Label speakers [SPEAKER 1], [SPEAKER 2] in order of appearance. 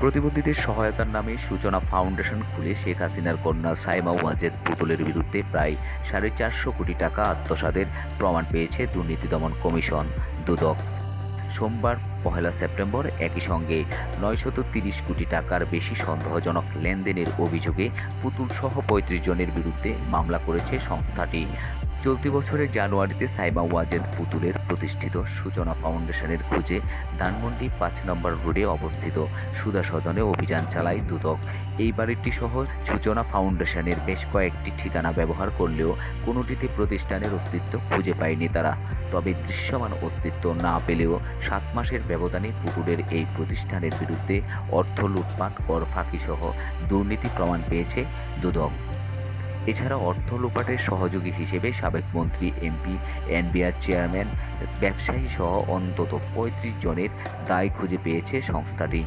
[SPEAKER 1] প্রতিবন্ধীদের সহায়তার নামে সূচনা ফাউন্ডেশন খুলে শেখ হাসিনার কন্যা সাইমা ওয়াজেদ পুতুলের বিরুদ্ধে প্রায় সাড়ে চারশো কোটি টাকা আত্মসাদের প্রমাণ পেয়েছে দুর্নীতি দমন কমিশন, দুদক। সোমবার, পহেলা সেপ্টেম্বর, একই সঙ্গে নয়শত তিরিশ কোটি টাকার বেশি সন্দেহজনক লেনদেনের অভিযোগে পুতুল সহ পঁয়ত্রিশ জনের বিরুদ্ধে মামলা করেছে সংস্থাটি। চলতি বছরের জানুয়ারিতে সাইমা ওয়াজেদ পুতুলের প্রতিষ্ঠিত সূচনা ফাউন্ডেশনের খুঁজে ধানমন্ডি পাঁচ নম্বর রোডে অবস্থিত সুধা সদনে অভিযান চালায় দুদক। এই বাড়িটি সহ সূচনা ফাউন্ডেশনের বেশ কয়েকটি ঠিকানা ব্যবহার করলেও কোনোটিতে প্রতিষ্ঠানের অস্তিত্ব খুঁজে পায়নি তারা। তবে দৃশ্যমান অস্তিত্ব না পেলেও সাত মাসের ব্যবধানে পুতুলের এই প্রতিষ্ঠানের বিরুদ্ধে অর্থ লুটপাট, কর ফাঁকিসহ দুর্নীতি প্রমাণ পেয়েছে দুদক। এছাড়া অর্থ লোপাটের সহযোগী হিসেবে সাবেক মন্ত্রী, এমপি, এনবিআর চেয়ারম্যান, ব্যবসায়ী সহ অন্তত পঁয়ত্রিশ জনের দায় খুঁজে পেয়েছে সংস্থাটি।